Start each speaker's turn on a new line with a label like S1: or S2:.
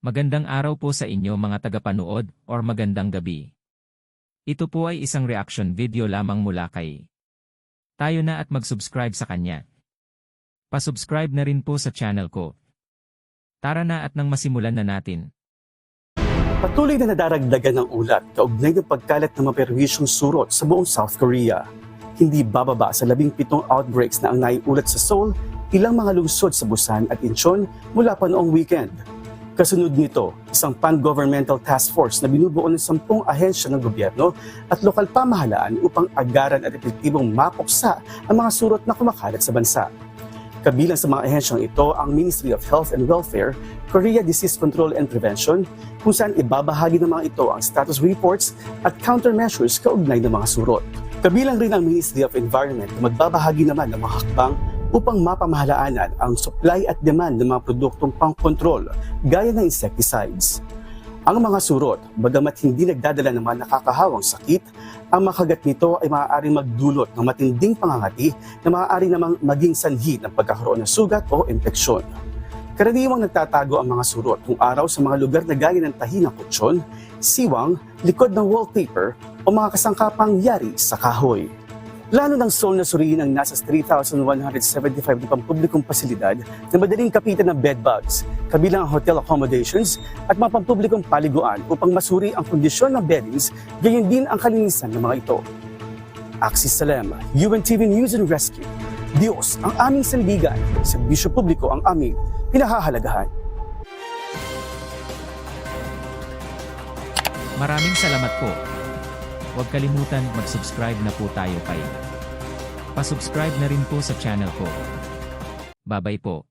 S1: Magandang araw po sa inyo mga tagapanood or magandang gabi. Ito po ay isang reaction video lamang mula kay. Tayo na at mag-subscribe sa kanya. Pasubscribe na rin po sa channel ko. Tara na at nang masimulan na natin.
S2: Patuloy na nadaragdagan ng ulat kaugnay ng pagkalat ng maperwisyong surot sa buong South Korea. Hindi bababa sa labing pitong outbreaks na ang naiulat sa Seoul, ilang mga lungsod sa Busan at Incheon mula pa noong weekend. Kasunod nito, isang pan-governmental task force na binubuo ng sampung ahensya ng gobyerno at lokal pamahalaan upang agaran at epektibong mapuksa ang mga surot na kumakalat sa bansa. Kabilang sa mga ahensyang ito ang Ministry of Health and Welfare, Korea Disease Control and Prevention, kung saan ibabahagi ng mga ito ang status reports at countermeasures kaugnay ng mga surot. Kabilang rin ang Ministry of Environment na magbabahagi naman ng mga hakbang upang mapamahalaanan ang supply at demand ng mga produktong pangkontrol gaya ng insecticides. Ang mga surot, bagamat hindi nagdadala ng mga nakakahawang sakit, ang makagat nito ay maaaring magdulot ng matinding pangangati na maaari namang maging sanhi ng pagkakaroon ng sugat o impeksyon. Karaniwang nagtatago ang mga surot kung araw sa mga lugar na gaya ng tahi ng kutsyon, siwang, likod ng wallpaper o mga kasangkapang yari sa kahoy. Plano ng Seoul na suriin ang nasa 3,175 na pampublikong pasilidad na madaling kapitan ng bedbugs, kabilang ang hotel accommodations at mga pampublikong paliguan upang masuri ang kondisyon ng beddings, gayon din ang kalinisan ng mga ito. Axis Salem, UNTV News and Rescue. Diyos ang aming sandigan, serbisyo publiko ang aming pinahahalagahan.
S1: Maraming salamat po. Huwag kalimutan mag-subscribe na po tayo kay. Pasubscribe na rin po sa channel ko. Babay po.